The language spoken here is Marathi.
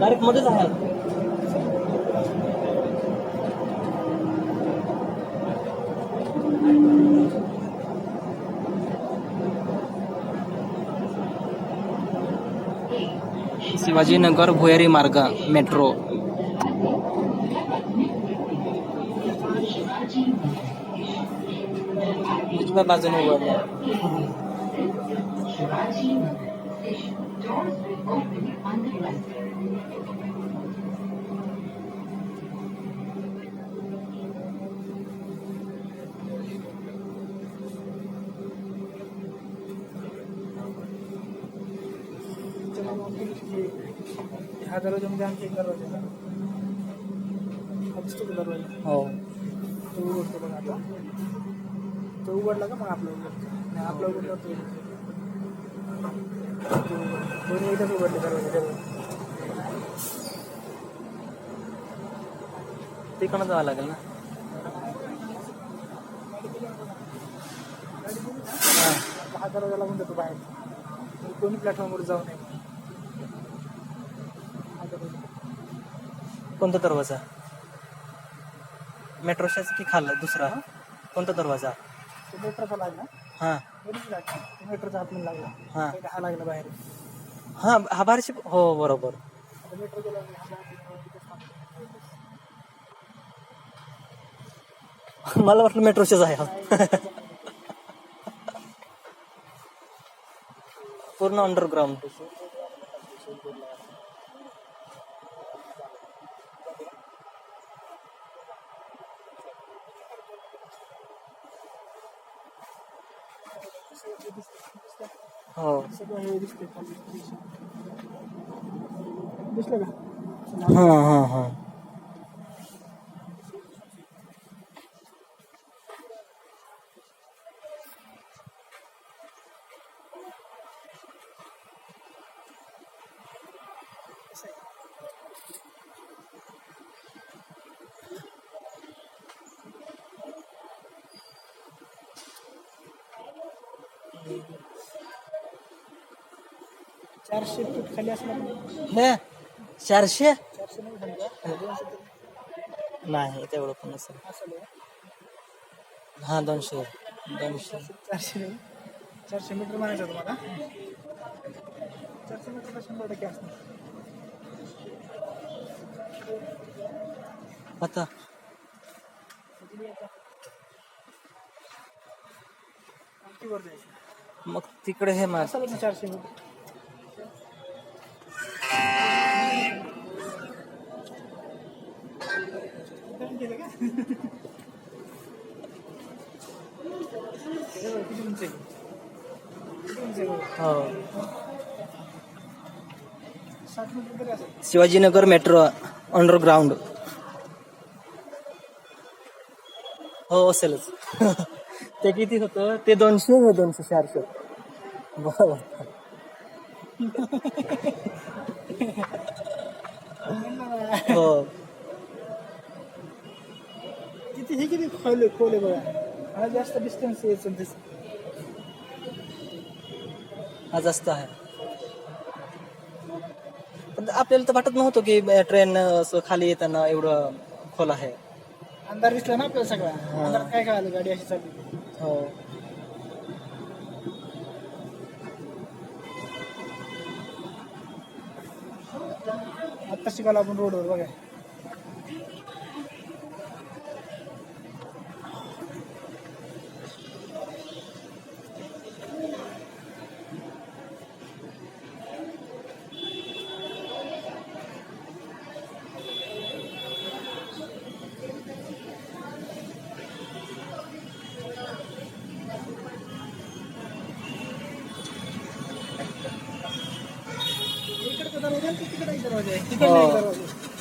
डायरेक्ट मध्येच आहे. शिवाजीनगर भुयारी मार्ग मेट्रो उजव्या बाजूने उघडलं ह्या दरवाजामध्ये आणखी एक दरवाजा आहे हा दिसतो का दरवाजा हो तो उघडतो बघा आता. तो उघडला का मग आपला उघडतो? नाही आपला उघडला तो उघडतो. दोन्ही एकच उघडले दरवाजे दरवाजे तिकडनं जावं लागेल ना? हा. दरवाजा लागून जातो बाहेर. कोणी प्लॅटफॉर्मवर जाऊ नये. कोणता दरवाजा? मेट्रोशाच की खाल्ला दुसरा? कोणता दरवाजा? मेट्रोचा लागला. हा. मेट्रोचा आतमध्ये लागला. हा. हा लागला बाहेर. हा हा बाहेरशी हो बरोबर. मला वाटलं मेट्रोशाच आहे. हा पूर्ण अंडरग्राऊंड हो. सगळं हे दिसतंय खाली. दिसलं का? हा हा हा. चारशे फूट खाली असला हे? चारशे? चारशे नाही समजा दोनशे तरी नाही तेवढं पण नसेल. असेल हे. हा दोनशे. दोनशे. चारशे नाही. चारशे मीटर म्हणायचं तुम्हाला. चारशे मीटरला शंभर टक्के असणार. आता. आणखी वर जायचं. मग तिकडे हे ना चारशे? हे शिवाजीनगर मेट्रो अंडरग्राऊंड हो असेलच. ते किती होतं? ते दोनशे हे दोनशे चारशे. बरोबर हो. किती हे किती खोल खोल बघा. मला जास्त डिस्टन्स यायचं दिस हा जास्त आहे. पण आपल्याला तर वाटत नव्हतं की ट्रेन असं खाली येताना एवढं खोल आहे. अंधार दिसला ना आपल्याला सगळा. काय कळालं गाडी अशी चालली? हो. आता शिकायला आपण रोडवर बघा दरवाजा तिकडे दरवाजा आहे. तिकडे एक दरवाजा.